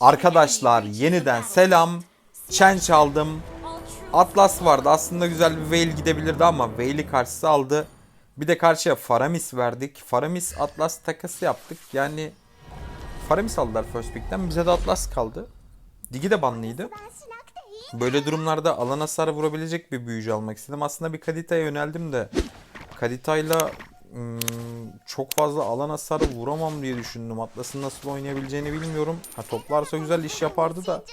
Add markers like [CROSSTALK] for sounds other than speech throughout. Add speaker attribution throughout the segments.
Speaker 1: Arkadaşlar yeniden selam. Change aldım. Atlas vardı. Aslında güzel bir Veil gidebilirdi ama Veil'i karşısı aldı. Bir de karşıya Faramis verdik. Faramis Atlas takası yaptık. Yani Faramis aldılar first pick'ten. Bize de Atlas kaldı. Digi de banlıydı. Böyle durumlarda alan hasarı vurabilecek bir büyücü almak istedim. Aslında bir Kadita'ya yöneldim de Kadita'yla çok fazla alan hasarı vuramam diye düşündüm. Atlas'ın nasıl oynayabileceğini bilmiyorum. Ha, toplarsa güzel iş yapardı da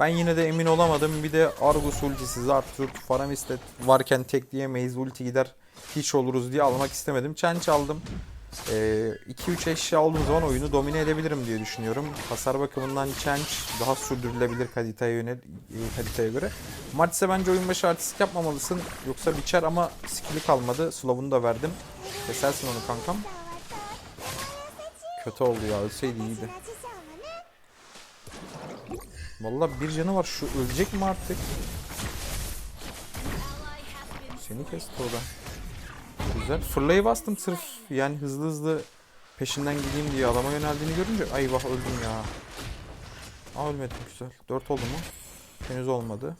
Speaker 1: ben yine de emin olamadım. Bir de Argus ultisi Zartürk, Faramis de varken tekleyemeyiz. Ulti gider hiç oluruz diye almak istemedim. Change aldım. 2-3 eşya aldığım zaman oyunu domine edebilirim diye düşünüyorum. Hasar bakımından Change daha sürdürülebilir Kadita'ya yönel e, Kadita'ya göre. Martis'e bence oyun başı artistik yapmamalısın. Yoksa biçer ama skill'i kalmadı. Slow'unu da verdim. Kesersin onu kankam. Kötü oldu ya. Ölseydi iyiydi. Vallahi bir canı var. Şu ölecek mi artık? Seni kesti o da. Güzel. Fırlayı bastım sırf yani hızlı hızlı peşinden gideyim diye adama yöneldiğini görünce ay vah öldüm ya. Aa ölmedim güzel. 4 oldu mu? Henüz olmadı.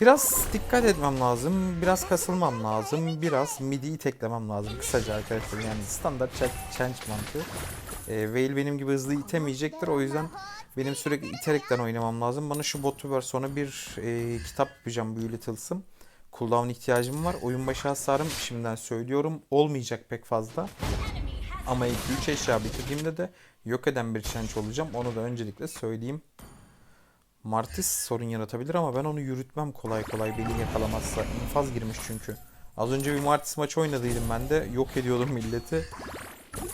Speaker 1: Biraz dikkat etmem lazım. Biraz kasılmam lazım. Biraz midiyi teklemem lazım. Kısaca arkadaşlar yani standart ch- change mantığı. Ee, Veil benim gibi hızlı itemeyecektir. O yüzden benim sürekli iterekten oynamam lazım. Bana şu botu ver sonra bir e, kitap yapacağım büyülü tılsım. Cooldown ihtiyacım var. Oyun başı hasarım şimdiden söylüyorum. Olmayacak pek fazla. Ama 2-3 eşya bitirdiğimde de yok eden bir change olacağım. Onu da öncelikle söyleyeyim. Martis sorun yaratabilir ama ben onu yürütmem kolay kolay beni yakalamazsa. İnfaz girmiş çünkü. Az önce bir Martis maçı oynadıydım ben de. Yok ediyordum milleti.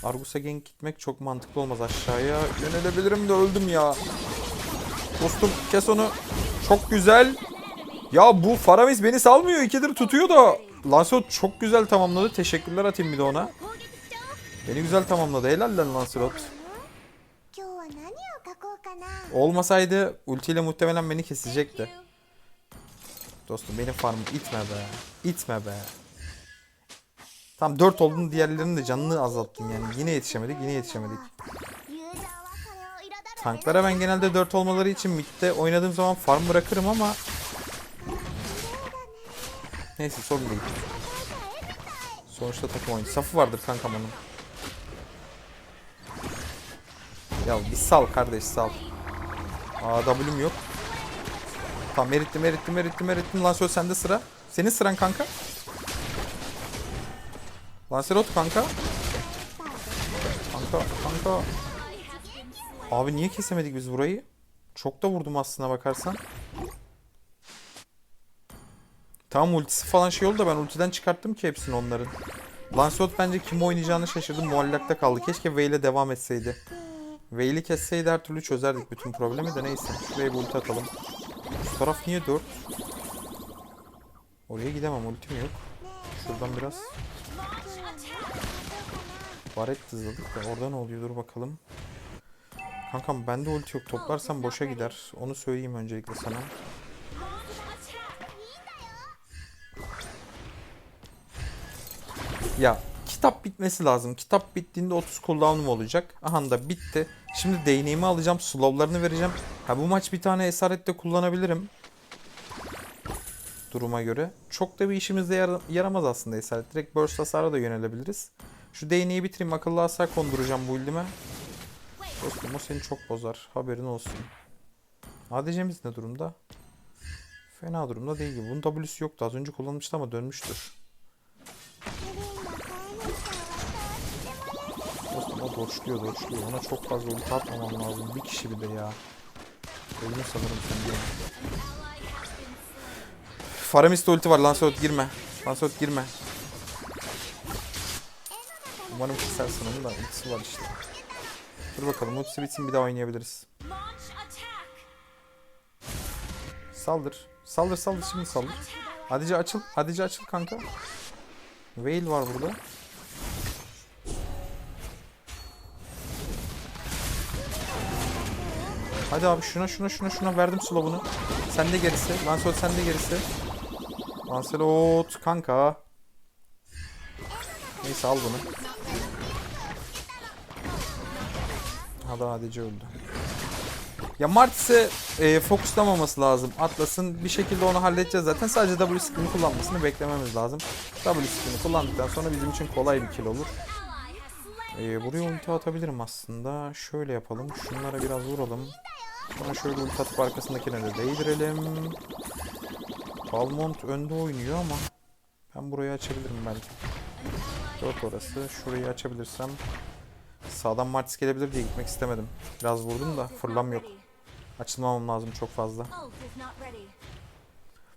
Speaker 1: Argus'a gank gitmek çok mantıklı olmaz aşağıya. Yönelebilirim de öldüm ya. Dostum kes onu. Çok güzel. Ya bu Faramis beni salmıyor. İkidir tutuyor da. Lancelot çok güzel tamamladı. Teşekkürler atayım bir de ona. Beni güzel tamamladı. Helal lan Lancelot. Olmasaydı ultiyle muhtemelen beni kesecekti. Dostum benim farmı itme be. İtme be. Tam 4 oldun diğerlerinin de canını azalttın yani. Yine yetişemedik yine yetişemedik. Tanklara ben genelde 4 olmaları için midde oynadığım zaman farm bırakırım ama Neyse sorun değil. Sonuçta takım oyuncu. Safı vardır kankam onun. Ya bir sal kardeş sal. Aa W'm yok. Tamam erittim erittim erittim erittim. Lancelot sende sıra. Senin sıran kanka. Lancelot kanka. Kanka kanka. Abi niye kesemedik biz burayı? Çok da vurdum aslına bakarsan. Tamam ultisi falan şey oldu da ben ultiden çıkarttım ki hepsini onların. Lancelot bence kim oynayacağını şaşırdım. Muallakta kaldı. Keşke Vayne'e devam etseydi. Vayne'i kesseydi her türlü çözerdik bütün problemi de neyse. Şuraya bir ulti atalım. Şu taraf niye 4? Oraya gidemem ultim yok. Şuradan biraz. Baret hızladık da orada ne oluyor dur bakalım. Kankam bende ulti yok. Toplarsam boşa gider. Onu söyleyeyim öncelikle sana. Ya kitap bitmesi lazım. Kitap bittiğinde 30 cooldown'um olacak. Aha da bitti. Şimdi değneğimi alacağım. Slow'larını vereceğim. Ha bu maç bir tane esaret de kullanabilirim. Duruma göre. Çok da bir işimizde yara- yaramaz aslında esaret. Direkt burst hasara da yönelebiliriz. Şu değneği bitireyim. Akıllı hasar konduracağım bu ilime. Dostum o seni çok bozar. Haberin olsun. ADC'miz ne durumda? Fena durumda değil gibi. Bunun W'si yoktu. Az önce kullanmıştı ama dönmüştür. Doçluyor doçluyor. Ona çok fazla ulti atmamam lazım. Bir kişi bir de ya. Öldüm sanırım sen diye. Faramis'te ulti var. Lancelot girme. Lancelot girme. Umarım kesersin onu da ultisi var işte. Dur bakalım ultisi bitsin bir daha oynayabiliriz. Saldır. Saldır saldır şimdi saldır. Hadice açıl. Hadice açıl kanka. Veil var burada. Hadi abi şuna şuna şuna şuna verdim slow'unu. Sen de gerisi. Lancelot sen de gerisi. Lancelot kanka. Neyse al bunu. Ha Ada ADC öldü. Ya Martis'e e, fokuslamaması lazım. Atlas'ın bir şekilde onu halledeceğiz zaten. Sadece W skill'ini kullanmasını beklememiz lazım. W skill'ini kullandıktan sonra bizim için kolay bir kill olur. E, buraya ulti atabilirim aslında. Şöyle yapalım. Şunlara biraz vuralım. Sonra şöyle ulti atıp arkasındakine de değdirelim. Balmont önde oynuyor ama ben burayı açabilirim belki. Dört orası. Şurayı açabilirsem sağdan Martis gelebilir diye gitmek istemedim. Biraz vurdum da fırlam yok. Açılmamam lazım çok fazla.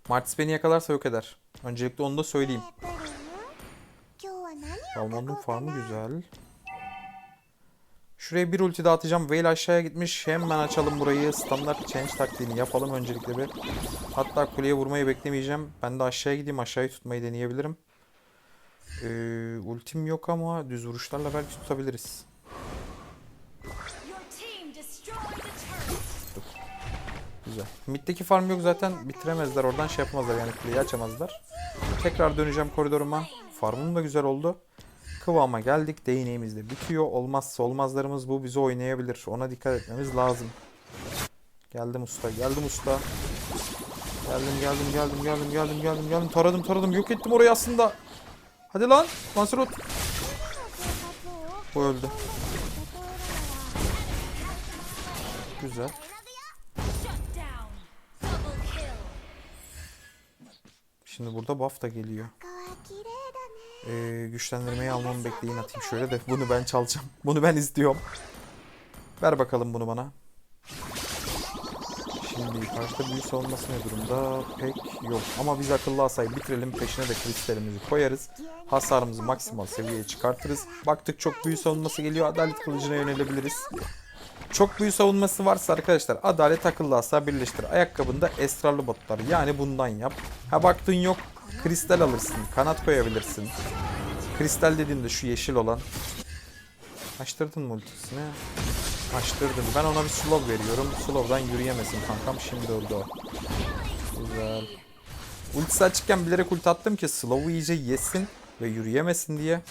Speaker 1: Martis beni yakalarsa yok eder. Öncelikle onu da söyleyeyim. Balmont'un farmı güzel. Şuraya bir ulti daha atacağım. Veil aşağıya gitmiş. Hemen açalım burayı. Standart change taktiğini yapalım öncelikle bir. Hatta kuleye vurmayı beklemeyeceğim. Ben de aşağıya gideyim. Aşağıyı tutmayı deneyebilirim. Ee, ultim yok ama düz vuruşlarla belki tutabiliriz. Güzel. Mid'deki farm yok zaten. Bitiremezler. Oradan şey yapamazlar. Yani kuleyi açamazlar. Tekrar döneceğim koridoruma. Farmım da güzel oldu kıvama geldik. Değneğimiz de bitiyor. Olmazsa olmazlarımız bu bizi oynayabilir. Ona dikkat etmemiz lazım. Geldim usta. Geldim usta. Geldim geldim geldim geldim geldim geldim geldim. Taradım taradım. Yok ettim orayı aslında. Hadi lan.
Speaker 2: Mansurut.
Speaker 1: Bu öldü. Güzel. Şimdi burada buff da geliyor. Ee, güçlendirmeyi almamı bekleyin atayım şöyle de. Bunu ben çalacağım. [LAUGHS] Bunu ben istiyorum. Ver bakalım bunu bana. Şimdi karşıda büyü savunması ne durumda? Pek yok. Ama biz akıllı asayı bitirelim. Peşine de kristalimizi koyarız. Hasarımızı maksimal seviyeye çıkartırız. Baktık çok büyü savunması geliyor. Adalet kılıcına yönelebiliriz. Çok büyü savunması varsa arkadaşlar adalet akıllı asa birleştir. Ayakkabında esrarlı botlar yani bundan yap. Ha baktın yok kristal alırsın. Kanat koyabilirsin. Kristal dediğinde şu yeşil olan. Açtırdın mı ultisini? Açtırdım. Ben ona bir slow veriyorum. Slow'dan yürüyemesin kankam. Şimdi öldü o. Güzel. Ultisi açıkken bilerek ulti attım ki slow'u iyice yesin ve yürüyemesin diye.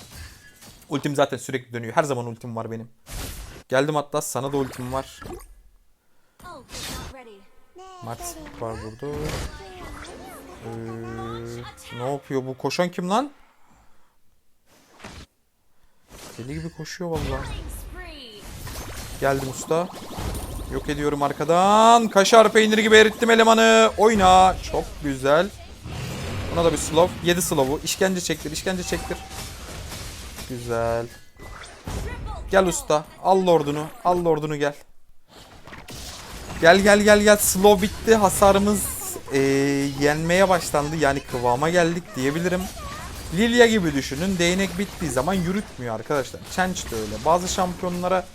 Speaker 1: Ultim zaten sürekli dönüyor. Her zaman ultim var benim. Geldim Atlas sana da ultim var. Max var burada. Ee, ne yapıyor bu? Koşan kim lan? Deli gibi koşuyor valla. Geldim usta. Yok ediyorum arkadan. Kaşar peyniri gibi erittim elemanı. Oyna. Çok güzel. Buna da bir slow. 7 slow'u. İşkence çektir, işkence çektir. Güzel. Gel usta. Al lordunu. Al lordunu gel. Gel gel gel gel. Slow bitti. Hasarımız eee, yenmeye başlandı. Yani kıvama geldik diyebilirim. Lilia gibi düşünün. Değnek bittiği zaman yürütmüyor arkadaşlar. Change de öyle. Bazı şampiyonlara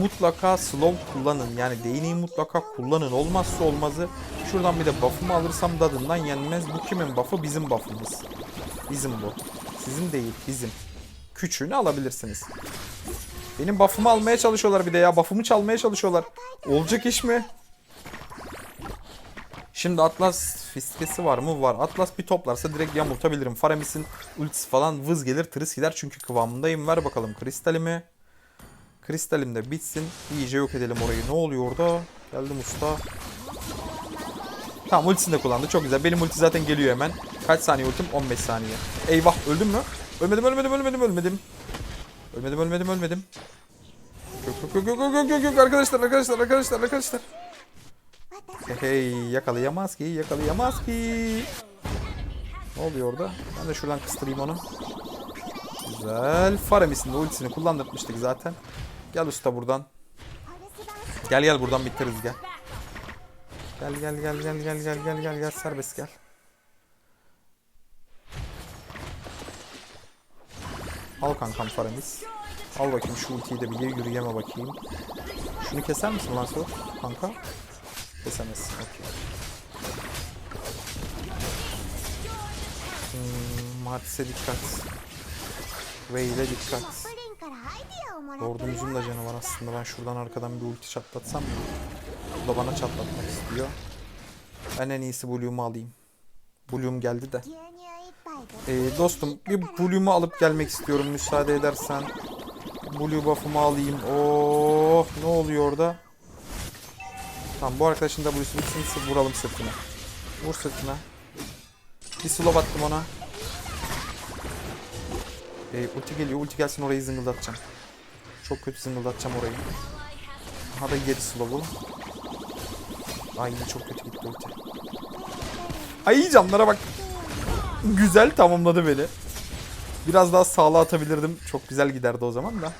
Speaker 1: mutlaka slow kullanın. Yani değneği mutlaka kullanın. Olmazsa olmazı. Şuradan bir de buff'ımı alırsam dadından yenmez. Bu kimin buff'ı? Bizim buff'ımız. Bizim bu. Sizin değil. Bizim. Küçüğünü alabilirsiniz. Benim buff'ımı almaya çalışıyorlar bir de ya. Buff'ımı çalmaya çalışıyorlar. Olacak iş mi? Şimdi Atlas fiskesi var mı? Var. Atlas bir toplarsa direkt yamultabilirim. Faramis'in ultisi falan vız gelir tırıs gider çünkü kıvamındayım. Ver bakalım kristalimi. Kristalim de bitsin. İyice yok edelim orayı. Ne oluyor orada? Geldim usta. Tamam ultisini de kullandı. Çok güzel. Benim ulti zaten geliyor hemen. Kaç saniye ultim? 15 saniye. Eyvah öldüm mü? Ölmedim ölmedim ölmedim ölmedim. Ölmedim ölmedim ölmedim. Yok yok yok yok yok yok yok arkadaşlar arkadaşlar arkadaşlar arkadaşlar. Hey yakalayamaz ki yakalayamaz ki. Ne oluyor orada? Ben de şuradan kıstırayım onu. Güzel. Faramis'in de ultisini kullandırmıştık zaten. Gel usta buradan. Gel gel buradan bitiririz gel. Gel gel gel gel gel gel gel gel gel serbest gel. Al kankam Faramis. Al bakayım şu ultiyi de bir yürüyeme bakayım. Şunu keser misin Lancelot kanka? Kesemezsin okey. Hmm, Martis'e dikkat. Vay'le dikkat. Lord'umuzun da canı var aslında. Ben şuradan arkadan bir ulti çatlatsam mı? Bu da bana çatlatmak istiyor. Ben en iyisi Bloom'u alayım. Bloom geldi de. Ee, dostum bir Bloom'u alıp gelmek istiyorum müsaade edersen. Blue buff'ımı alayım. Oh ne oluyor orada? Tamam bu arkadaşın da W'su bitsin vuralım sırtına. Vur sırtına. Bir slow attım ona. Ee, ulti geliyor. Ulti gelsin orayı zıngıldatacağım. Çok kötü zıngıldatacağım orayı. Aha da yedi slow'u. Ay çok kötü gitti ulti. Ay canlara bak. Güzel tamamladı beni. Biraz daha sağla atabilirdim. Çok güzel giderdi o zaman da.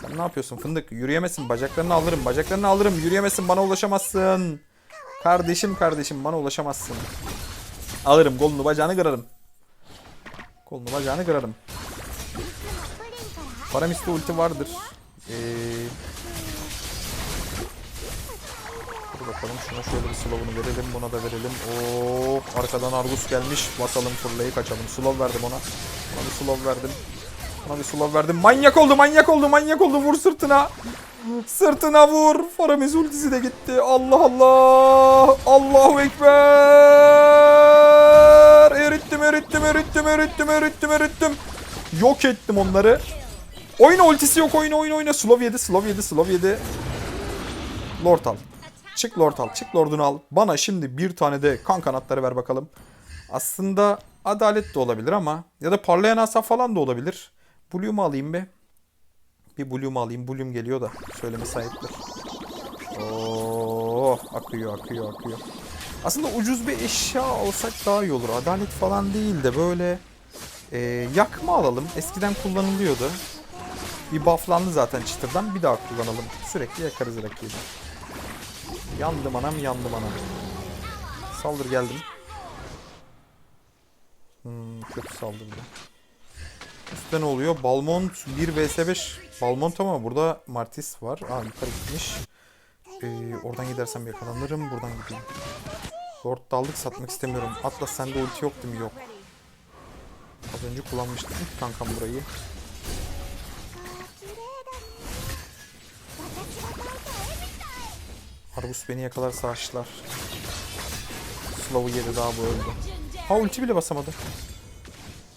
Speaker 1: Sen ne yapıyorsun fındık? Yürüyemezsin. Bacaklarını alırım. Bacaklarını alırım. Yürüyemezsin. Bana ulaşamazsın. Kardeşim kardeşim bana ulaşamazsın. Alırım. Kolunu bacağını kırarım. Kolunu bacağını kırarım. Paramiste ulti vardır. Eee bakalım şuna şöyle bir slow'unu verelim. Buna da verelim. Oo, arkadan Argus gelmiş. Basalım fırlayı kaçalım. Slow verdim ona. Ona bir slow verdim. Ona bir slow verdim. Manyak oldu manyak oldu manyak oldu. Vur sırtına. Sırtına vur. Faramis ultisi de gitti. Allah Allah. Allahu Ekber. Erittim erittim erittim erittim erittim erittim. Yok ettim onları. Oyna ultisi yok oyna oyna oyna. Slow yedi slow yedi slow yedi. Lord al. Çık Lord al. Çık Lord'unu al. Bana şimdi bir tane de kan kanatları ver bakalım. Aslında adalet de olabilir ama ya da parlayan asaf falan da olabilir. Blue'umu alayım be. Bir Blue'umu alayım. Blue'um geliyor da söyleme sahiptir. Oo, akıyor akıyor akıyor. Aslında ucuz bir eşya alsak daha iyi olur. Adalet falan değil de böyle e, yakma alalım. Eskiden kullanılıyordu. Bir bufflandı zaten çıtırdan. Bir daha kullanalım. Sürekli yakarız rakibi. Yandım anam yandım anam. Saldır geldim. Hmm, kötü saldırdı. Üstte ne oluyor? Balmont 1 vs 5. Balmont ama burada Martis var. Aa yukarı gitmiş. Ee, oradan gidersem yakalanırım. Buradan gideyim. Lord daldık satmak istemiyorum. Atlas sende ulti yok değil mi? Yok. Az önce kullanmıştım kankam burayı. Argus beni yakalarsa açlar. Slow'u yedi daha bu öldü. Ha ulti bile basamadı.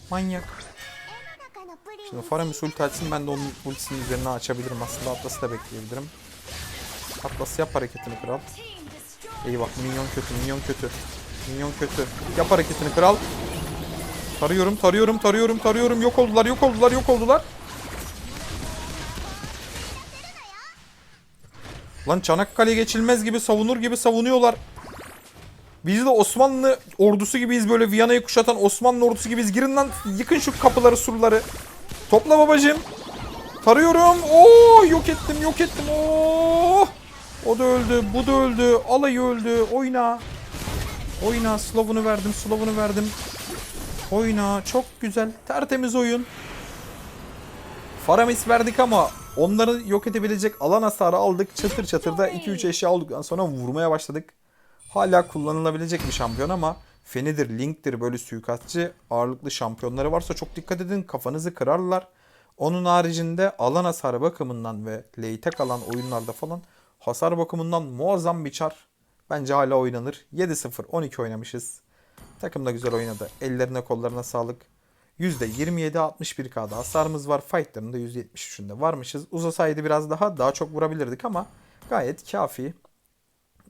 Speaker 1: Manyak. Şimdi Faramis ulti açsın ben de onun ultisinin üzerine açabilirim. Aslında Atlas'ı da bekleyebilirim. Atlas yap hareketini kral. Eyvah minyon kötü minyon kötü. Minyon kötü. Yap hareketini kral. Tarıyorum tarıyorum tarıyorum tarıyorum. Yok oldular yok oldular yok oldular. Lan Çanakkale geçilmez gibi savunur gibi savunuyorlar. Biz de Osmanlı ordusu gibiyiz böyle Viyana'yı kuşatan Osmanlı ordusu gibiyiz. Girin lan yıkın şu kapıları surları. Topla babacım. Tarıyorum. Oo yok ettim yok ettim. Oo. O da öldü. Bu da öldü. Alayı öldü. Oyna. Oyna. Slow'unu verdim. Slow'unu verdim. Oyna. Çok güzel. Tertemiz oyun. Faramis verdik ama onları yok edebilecek alan hasarı aldık. Çatır çatır da 2-3 eşya aldıktan sonra vurmaya başladık. Hala kullanılabilecek bir şampiyon ama Fenidir, Link'tir böyle suikastçı ağırlıklı şampiyonları varsa çok dikkat edin kafanızı kırarlar. Onun haricinde alan hasarı bakımından ve late'e kalan oyunlarda falan hasar bakımından muazzam bir çar. Bence hala oynanır. 7-0 12 oynamışız. Takım da güzel oynadı. Ellerine kollarına sağlık. %27 61K'da hasarımız var. Fight'ların da %73'ünde varmışız. Uzasaydı biraz daha daha çok vurabilirdik ama gayet kafi.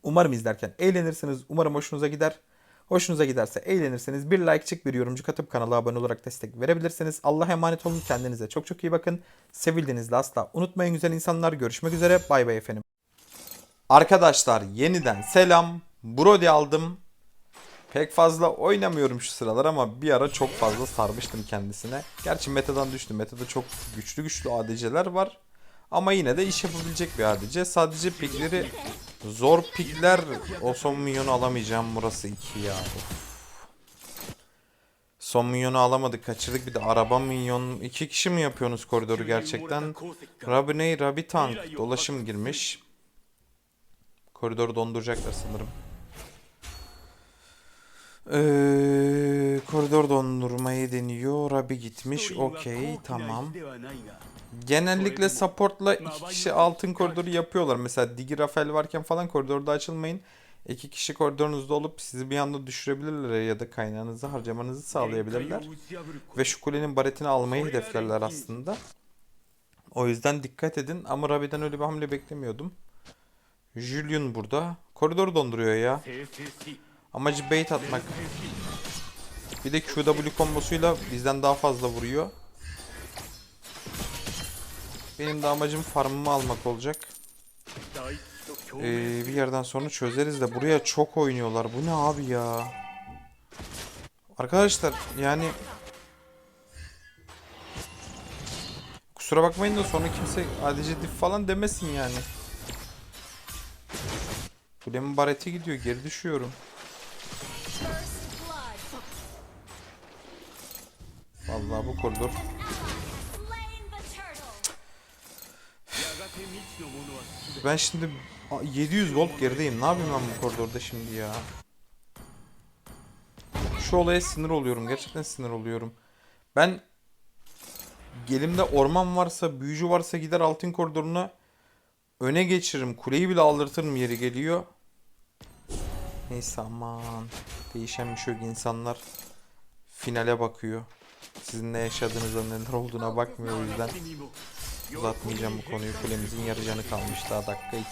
Speaker 1: Umarım izlerken eğlenirsiniz. Umarım hoşunuza gider. Hoşunuza giderse eğlenirseniz bir like çık bir yorumcu katıp kanala abone olarak destek verebilirsiniz. Allah'a emanet olun. Kendinize çok çok iyi bakın. Sevildiğinizde asla unutmayın güzel insanlar. Görüşmek üzere. Bay bay efendim. Arkadaşlar yeniden selam. Brody aldım. Pek fazla oynamıyorum şu sıralar ama bir ara çok fazla sarmıştım kendisine. Gerçi metadan düştüm. Metada çok güçlü güçlü ADC'ler var. Ama yine de iş yapabilecek bir ADC. Sadece pikleri zor pikler. O son minyonu alamayacağım. Burası 2 ya. Of. Son minyonu alamadık. Kaçırdık bir de araba minyon. iki kişi mi yapıyorsunuz koridoru gerçekten? Rabi ney? Rabi tank. Dolaşım girmiş. Koridoru donduracaklar sanırım. Ee, koridor dondurmayı deniyor. Rabi gitmiş. Okey tamam. Genellikle supportla iki kişi altın koridoru yapıyorlar. Mesela Digi Rafael varken falan koridorda açılmayın. İki kişi koridorunuzda olup sizi bir anda düşürebilirler ya da kaynağınızı harcamanızı sağlayabilirler. Ve şu kulenin baretini almayı hedeflerler aslında. O yüzden dikkat edin. Ama Rabi'den öyle bir hamle beklemiyordum. Julian burada. Koridoru donduruyor ya. Amacı bait atmak. Bir de QW kombosuyla bizden daha fazla vuruyor. Benim de amacım farmımı almak olacak. Ee, bir yerden sonra çözeriz de buraya çok oynuyorlar. Bu ne abi ya? Arkadaşlar yani Kusura bakmayın da sonra kimse ADC diff falan demesin yani. Kulemin bareti gidiyor. Geri düşüyorum. Vallahi bu koridor. Ben şimdi 700 gold gerideyim. Ne yapayım ben bu koridorda şimdi ya? Şu olaya sinir oluyorum. Gerçekten sinir oluyorum. Ben gelimde orman varsa, büyücü varsa gider altın koridoruna öne geçiririm. Kuleyi bile aldırtırım yeri geliyor. Neyse aman değişen bir şey yok. Finale bakıyor. Sizin ne yaşadığınızda neler olduğuna bakmıyor o yüzden uzatmayacağım bu konuyu. Kulemizin yarıcanı kalmış daha dakika 2.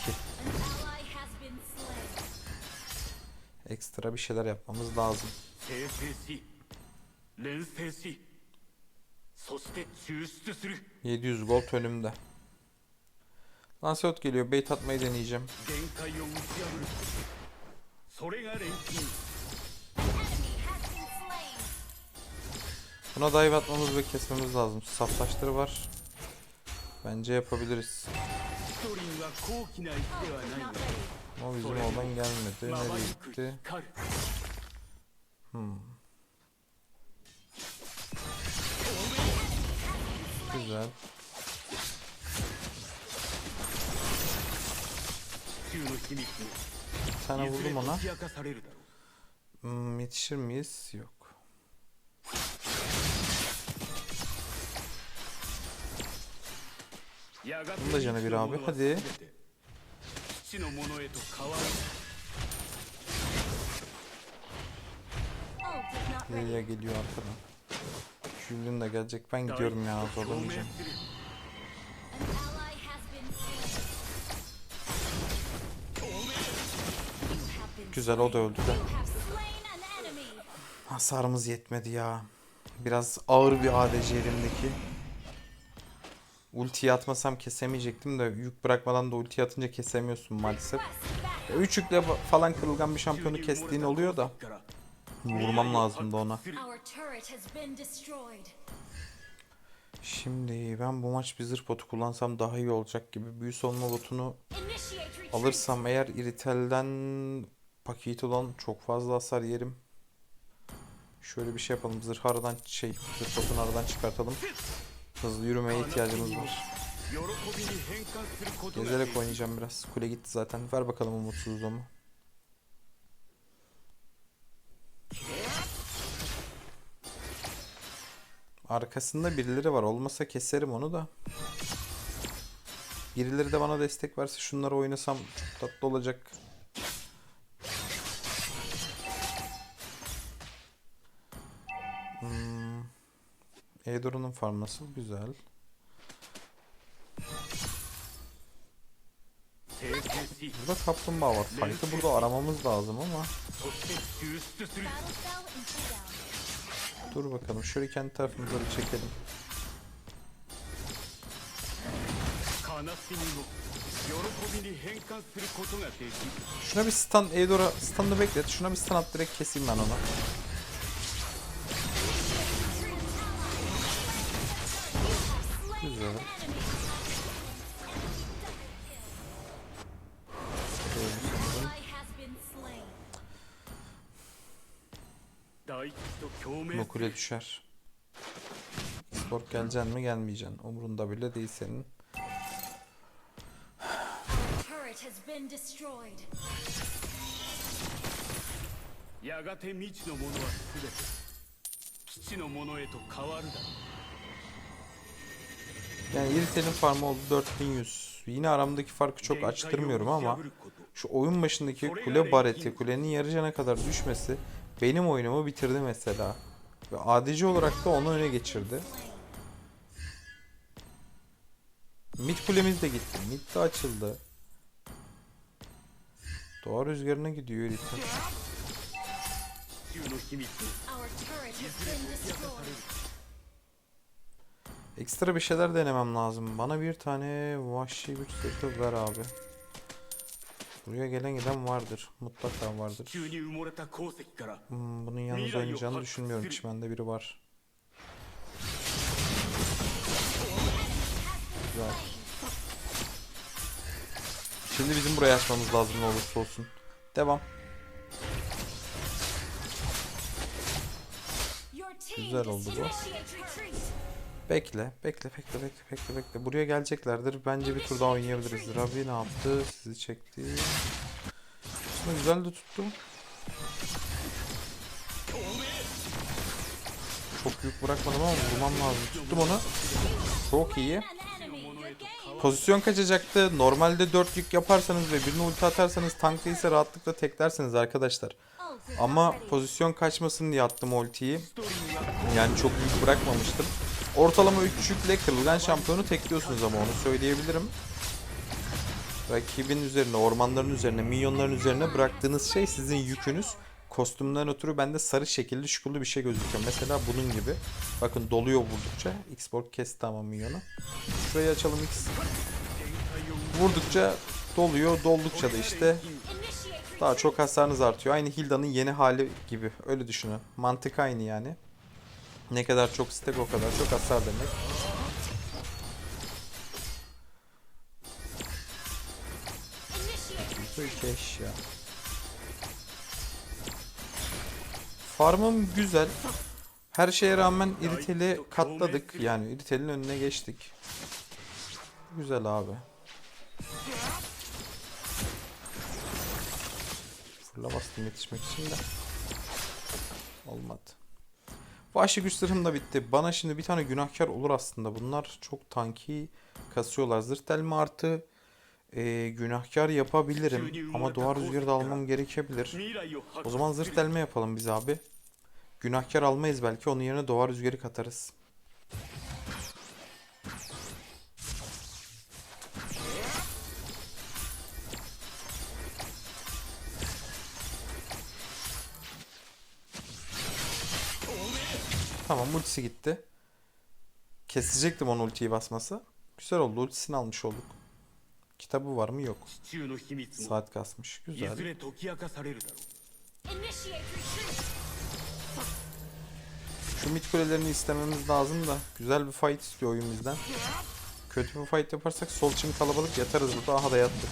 Speaker 1: Ekstra bir şeyler yapmamız lazım. ...700 gol önümde. Lancelot geliyor. Bait atmayı deneyeceğim. Buna dive atmamız ve kesmemiz lazım. Saflaştırı var. Bence yapabiliriz. Ama bizim oradan gelmedi. Nereye gitti?
Speaker 3: Hmm.
Speaker 1: Güzel. Bir tane vurdum ona. Hmm, yetişir miyiz? Yok. Bunun da canı bir abi. Hadi. Leia geliyor arkadan. Julian da gelecek. Ben gidiyorum ya. Zorlamayacağım. Güzel o da öldü de. Hasarımız yetmedi ya. Biraz ağır bir ADC elimdeki. Ultiyi atmasam kesemeyecektim de yük bırakmadan da ulti atınca kesemiyorsun maalesef. Üç yükle falan kırılgan bir şampiyonu kestiğin oluyor da. Vurmam lazımdı ona. Şimdi ben bu maç bir zırh botu kullansam daha iyi olacak gibi. Büyü savunma botunu alırsam eğer iritelden paket olan çok fazla hasar yerim. Şöyle bir şey yapalım. Zırh aradan şey, zırh botunu aradan çıkartalım. Hızlı yürümeye ihtiyacımız var. Gezerek oynayacağım biraz. Kule gitti zaten. Ver bakalım umutsuz ama. Arkasında birileri var. Olmasa keserim onu da. Birileri de bana destek verse şunları oynasam tatlı olacak. Edoran'ın farması güzel. Burada kaplumbağa var. Fight'ı burada aramamız lazım ama. Dur bakalım. Şöyle kendi tarafımıza bir çekelim. Şuna bir stun Eidora stun'ı beklet. Şuna bir stun at direkt keseyim ben onu. Güzel. Bu kule düşer. Sport geleceksin mi gelmeyeceksin. Umrunda bile değil senin. Yani Iritel'in farmı oldu 4100. Yine aramdaki farkı çok açtırmıyorum ama şu oyun başındaki kule bareti, kulenin yarıcana kadar düşmesi benim oyunumu bitirdi mesela. Ve ADC olarak da onu öne geçirdi. Mid kulemiz de gitti. Mid de açıldı. Doğa rüzgarına gidiyor herif. Ekstra bir şeyler denemem lazım. Bana bir tane vahşi bir sırtı ver abi. Buraya gelen giden vardır. Mutlaka vardır. Hmm, bunun yalnız oynayacağını düşünmüyorum. Çimende biri var. Güzel. Şimdi bizim buraya açmamız lazım ne olursa olsun. Devam. Güzel oldu bu. Bekle, bekle, bekle, bekle, bekle, bekle. Buraya geleceklerdir. Bence bir tur daha oynayabiliriz. Rabi ne yaptı? Sizi çekti. Aslında güzel de tuttu. Çok yük bırakmadım ama vurmam lazım. Tuttum onu. Çok iyi. Pozisyon kaçacaktı. Normalde 4 yük yaparsanız ve birine ulti atarsanız tank değilse rahatlıkla teklersiniz arkadaşlar. Ama pozisyon kaçmasın diye attım ultiyi. Yani çok yük bırakmamıştım. Ortalama 3 yükle kırılgan şampiyonu tekliyorsunuz ama onu söyleyebilirim. Rakibin üzerine, ormanların üzerine, minyonların üzerine bıraktığınız şey sizin yükünüz. Kostümden ötürü bende sarı şekilli şukullu bir şey gözüküyor. Mesela bunun gibi. Bakın doluyor vurdukça. X-Borg kesti ama minyonu. Şurayı açalım X. Vurdukça doluyor. Doldukça da işte daha çok hasarınız artıyor. Aynı Hilda'nın yeni hali gibi. Öyle düşünün. Mantık aynı yani. Ne kadar çok stack o kadar çok hasar demek. İki eşya. Farmım güzel. Her şeye rağmen iriteli katladık. Yani iritelin önüne geçtik. Güzel abi. Fırla bastım yetişmek için de. Olmadı. Bu aşık güç bitti. Bana şimdi bir tane günahkar olur aslında. Bunlar çok tanki kasıyorlar. Zırh delme artı e, günahkar yapabilirim. Ama doğa rüzgarı da almam gerekebilir. O zaman zırh delme yapalım biz abi. Günahkar almayız belki. Onun yerine doğa rüzgarı katarız. Tamam ultisi gitti. Kesecektim onun ultiyi basması. Güzel oldu ultisini almış olduk. Kitabı var mı? Yok. Saat kasmış. Güzel. Şu mid kulelerini istememiz lazım da. Güzel bir fight istiyor oyun bizden. Kötü bir fight yaparsak sol çim kalabalık yatarız burada. Aha da yattık.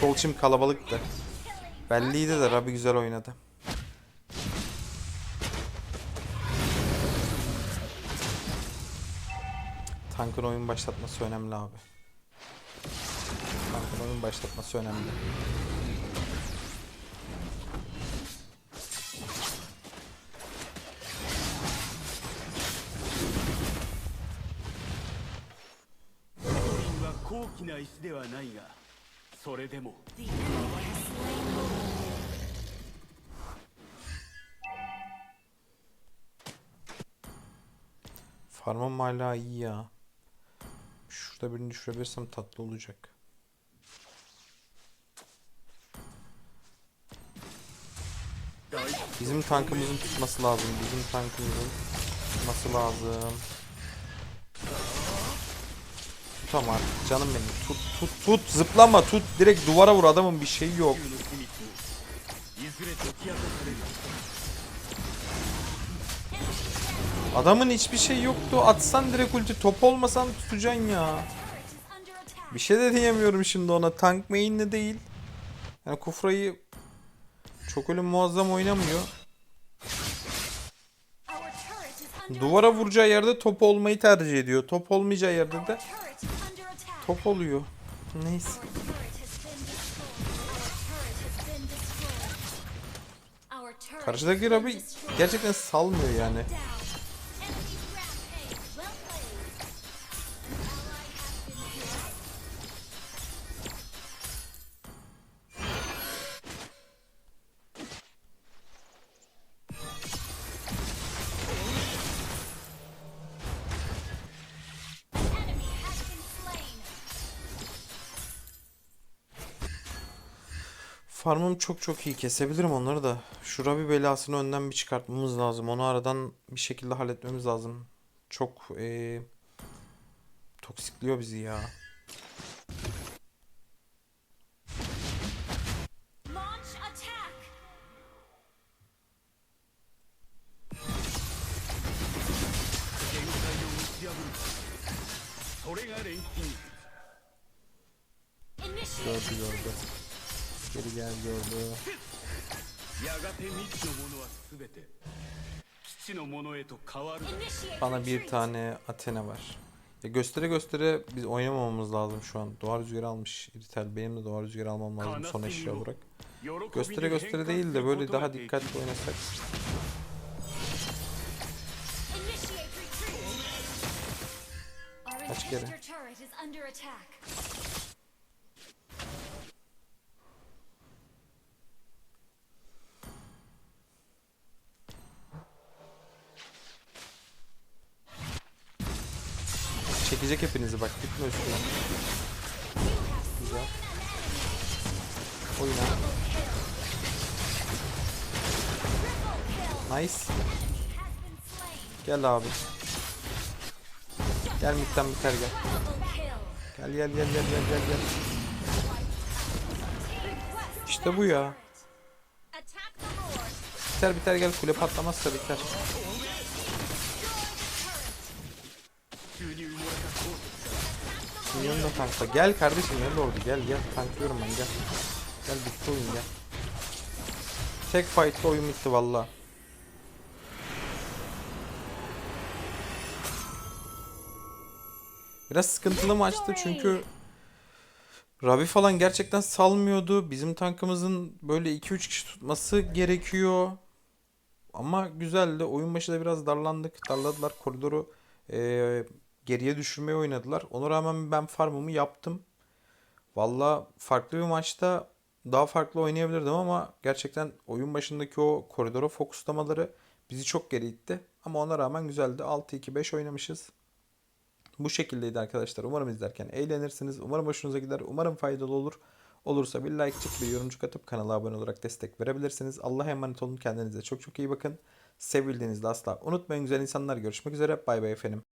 Speaker 1: Sol çim kalabalıktı. Belliydi de Rabi güzel oynadı. Tankın oyun başlatması önemli abi. Tankın oyun başlatması önemli.
Speaker 3: それでも
Speaker 4: The enemy has slain.
Speaker 1: Farmım hala iyi ya. Şurada birini düşürebilirsem tatlı olacak. Bizim tankımızın tutması lazım. Bizim tankımızın tutması lazım. Tut artık canım benim. Tut tut tut zıplama tut. Direkt duvara vur adamın bir şeyi yok. Adamın hiçbir şey yoktu. Atsan direkt ulti top olmasan tutacaksın ya. Bir şey de diyemiyorum şimdi ona. Tank main'le değil. Yani Kufra'yı çok öyle muazzam oynamıyor. Duvara vuracağı yerde top olmayı tercih ediyor. Top olmayacağı yerde de top oluyor. Neyse. Karşıdaki Rabi gerçekten salmıyor yani. Farmım çok çok iyi. Kesebilirim onları da. Şura bir belasını önden bir çıkartmamız lazım. Onu aradan bir şekilde halletmemiz lazım. Çok eee toksikliyor bizi ya. gel gördü.
Speaker 3: やがて未知のものは全て基地のものへと変わる
Speaker 4: Initiate
Speaker 1: Bana bir
Speaker 4: retreat.
Speaker 1: tane Athena var. Ya göstere göstere biz oynamamamız lazım şu an. Doğa rüzgarı almış İritel. Benim de doğa rüzgarı almam lazım son eşya olarak.
Speaker 3: 喜びに
Speaker 1: Göstere göstere değil de böyle daha dikkatli oynasak.
Speaker 4: Initiate retreat. Our
Speaker 1: Kaç kere?
Speaker 4: inhibitor turret
Speaker 1: Çekecek hepinizi bak. Gitme üstüne. Güzel. Oyna. Nice. Gel abi. Gel midden biter gel. Gel gel gel gel gel gel gel. İşte bu ya. Biter biter gel kule patlamazsa biter.
Speaker 3: 石
Speaker 1: Minyon da tankla. Gel kardeşim gel orada gel gel tanklıyorum ben gel. Gel bitti oyun gel. Tek fight'ta oyun bitti valla. Biraz sıkıntılı maçtı çünkü Ravi falan gerçekten salmıyordu. Bizim tankımızın böyle 2-3 kişi tutması gerekiyor. Ama güzeldi. Oyun başı da biraz darlandık. Darladılar koridoru. eee, geriye düşürmeye oynadılar. Ona rağmen ben farmımı yaptım. Valla farklı bir maçta daha farklı oynayabilirdim ama gerçekten oyun başındaki o koridora fokuslamaları bizi çok geri itti. Ama ona rağmen güzeldi. 6-2-5 oynamışız. Bu şekildeydi arkadaşlar. Umarım izlerken eğlenirsiniz. Umarım hoşunuza gider. Umarım faydalı olur. Olursa bir like'cık bir yorumcuk atıp kanala abone olarak destek verebilirsiniz. Allah'a emanet olun. Kendinize çok çok iyi bakın. Sevildiğinizde asla unutmayın güzel insanlar. Görüşmek üzere. Bay bay efendim.